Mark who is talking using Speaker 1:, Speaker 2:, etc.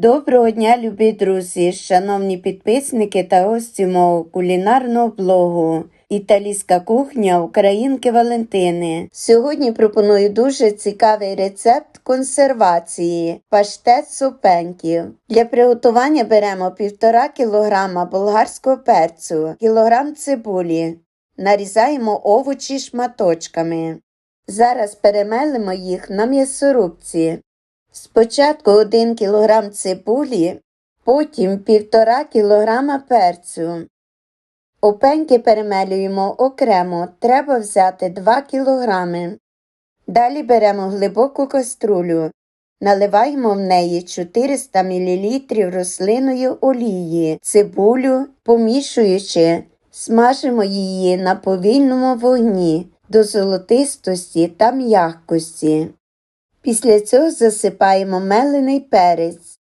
Speaker 1: Доброго дня, любі друзі, шановні підписники та гості мого кулінарного блогу. Італійська кухня Українки Валентини. Сьогодні пропоную дуже цікавий рецепт консервації паштет супеньків. Для приготування беремо 1,5 кг болгарського перцю, кілограм цибулі. Нарізаємо овочі шматочками. Зараз перемелимо їх на м'ясорубці. Спочатку 1 кг цибулі, потім 1,5 кг перцю. Опеньки перемелюємо окремо, треба взяти 2 кг. Далі беремо глибоку каструлю, наливаємо в неї 400 мл рослинної олії, цибулю, помішуючи, смажимо її на повільному вогні до золотистості та м'якості. Після цього засипаємо мелений перець,